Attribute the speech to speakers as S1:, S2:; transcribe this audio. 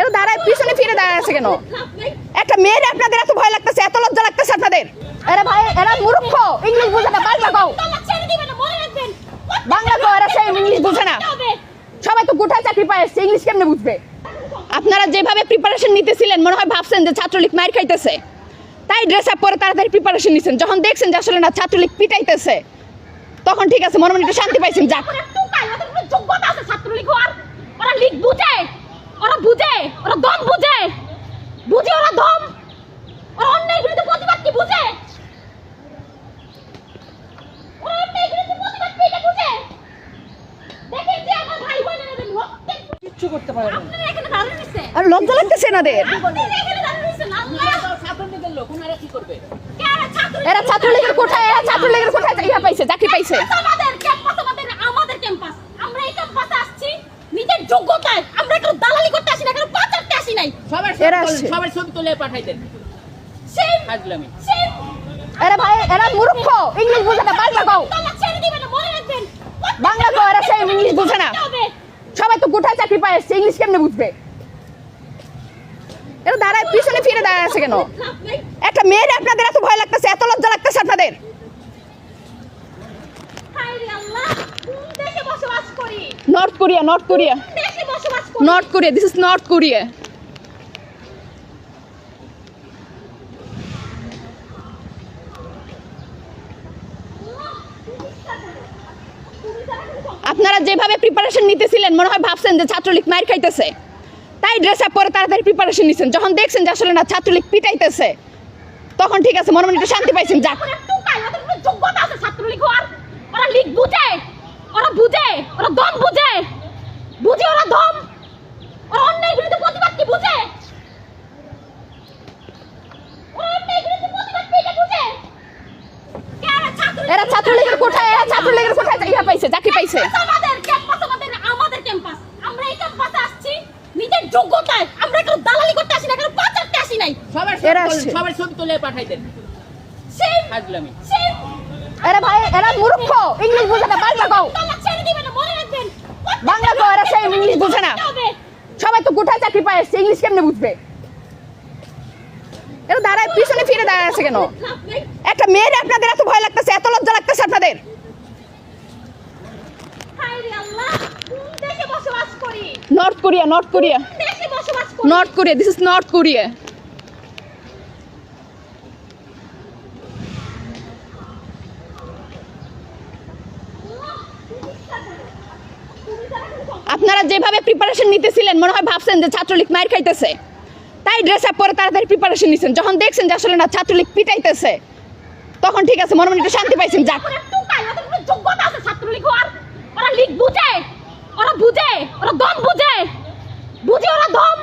S1: এরা দাঁড়ায়, পিছনে ফিরে দাঁড়ায় আছে কেন? একটা মেয়ের আপনাদের এত ভয় লাগতেছে, এত লজ্জা লাগতেছে আপনাদের? এরা ভাই, এরা মূর্খ ইংলিশ বুঝে না বাংলা কও। বাংলা কও, এরা সেই ইংলিশ বুঝে না। সবাই তো গোটায় চাকরি ইংলিশ কেমনে বুঝবে? আপনারা যেভাবে প্রিপারেশন নিতেছিলেন, মনে হয় ভাবছেন যে ছাত্রলীগ মার খাইতেছে। তাই ড্রেস আপ করে তাড়াতাড়ি প্রিপারেশন নিছেন। যখন দেখছেন যে আসলে না, ছাত্রলীগ পিটাইতেছে, তখন ঠিক আছে, মনে মনে একটু শান্তি পাইছেন, যাক
S2: ওরা টুকায়, ওদের কোনো যোগ্যতা আছে ছাত্রলীগ হওয়ার। ওরা লীগ বুঝে, ওরা বুঝে, ওরা দম বুঝে। বুঝে ওরা দম। ওরা অন্যায়ের বিরুদ্ধে প্রতিবাদ কি বুঝে? ওরা অন্যায়ের বিরুদ্ধে প্রতিবাদ কি এটা বুঝে? দেখেন যে আমার ভাই বোনেরা যে রক্তের
S3: কিচ্ছু করতে পারে না।
S2: আপনারা এখানে দাঁড়িয়ে রয়েছেন।
S1: আর লজ্জা লাগতেছে এনাদের।
S2: আপনারা এখানে দাঁড়িয়ে রয়েছেন, আল্লাহ।
S3: ছাত্রলীগের লোক ওনারা কি করবে?
S2: এরা
S1: ছাত্রলীগের কোঠায় এরা ছাত্রলীগের কোঠায় ইয়া পাইছে চাকরি পাইছে।
S2: আমাদের ক্যাম্পাস আমাদের আমাদের ক্যাম্পাস আমরা এই ক্যাম্পাসে আসছি নিজের যোগ্যতায়। আমরা কেউ দালালি করতে আসি না পাচারতে আসি নাই।
S3: সবার ছবি
S1: আসছে।
S3: সবার ছবি তুলে পাঠাই দেন।
S1: এরা ভাই এরা মূর্খ। ইংলিশ বুঝে না কও। বাংলা কও এরা সেই ইংলিশ বুঝে না
S2: হবে
S1: সবাই তো কোথায় চাকরি পায় আসছে ইংলিশ কেমনে বুঝবে? এটা দাঁড়ায় পিছনে ফিরে দাঁড়ায় আছে কেন? একটা মেয়ের আপনাদের এত ভয় লাগতেছে এত লজ্জা লাগতেছে আপনাদের। North Korea North Korea North Korea this is North Korea আপনারা যেভাবে প্রিপারেশন নিতেছিলেন মনে হয় ভাবছেন যে ছাত্রলীগ মার খাইতেছে তাই ড্রেস আপ করে তাড়াতাড়ি প্রিপারেশন নিছেন যখন দেখছেন যে আসলে না ছাত্রলীগ পিটাইতেছে তখন ঠিক আছে মনে মনে একটু শান্তি পাইছেন যাক
S2: ওরা টুকায়, ওদের কোনো যোগ্যতা আছে ছাত্রলীগ ওরা লীগ বুঝে, ওরা বুঝে, ওরা দম বুঝে। বুঝে ওরা দম। ওরা অন্যায়ের বিরুদ্ধে প্রতিবাদ কি বুঝে? ওরা অন্যায়ের বিরুদ্ধে প্রতিবাদ কি এটা বুঝে? কে এরা
S1: এরা ছাত্রলীগের কোঠায় এরা ছাত্রলীগের
S2: ক্যাম্পাস আমাদের, ক্যাম্পাস আমাদের, আমাদের ক্যাম্পাস। আমরা এই ক্যাম্পাসে আসছি নিজের যোগ্যতায়। আমরা কেউ দালালি করতে আসি না কেউ পাচারতে আসি নাই।
S3: সবার ছবি সবার ছবি তুলে পাঠাই দেন।
S2: সেই
S3: হাজলামি।
S2: সেই
S1: এরা ভাই এরা মূর্খ। ইংলিশ বুঝে না বাংলা কও।
S2: মনে
S1: বাংলা কও এরা সেই ইংলিশ বুঝে না। সবাই তো গোটায় চাকরি পায় এসছে ইংলিশ কেমনে বুঝবে? এরা দাঁড়ায় পিছনে ফিরে দাঁড়ায় আছে কেন? একটা মেয়ের আপনাদের এত ভয় লাগতেছে এত লজ্জা লাগতেছে আপনাদের
S2: হায় রে আল্লাহ কোন দেশে বসবাস করি
S1: North Korea North Korea North Korea this is North Korea আপনারা যেভাবে প্রিপারেশন নিতেছিলেন মনে হয় ভাবছেন যে ছাত্রলীগ মার খাইতেছে। তাই ড্রেস আপ করে তাড়াতাড়ি প্রিপারেশন নিছেন। যখন দেখছেন যে আসলে না ছাত্রলীগ পিটাইতেছে তখন ঠিক আছে মনে মনে একটু শান্তি পাইছেন। যাক।
S2: যোগ্যতা আছে ছাত্রলীগ। ওরা লীগ বুঝে, ওরা বুঝে ওরা দম বুঝে। বুঝে ওরা দম।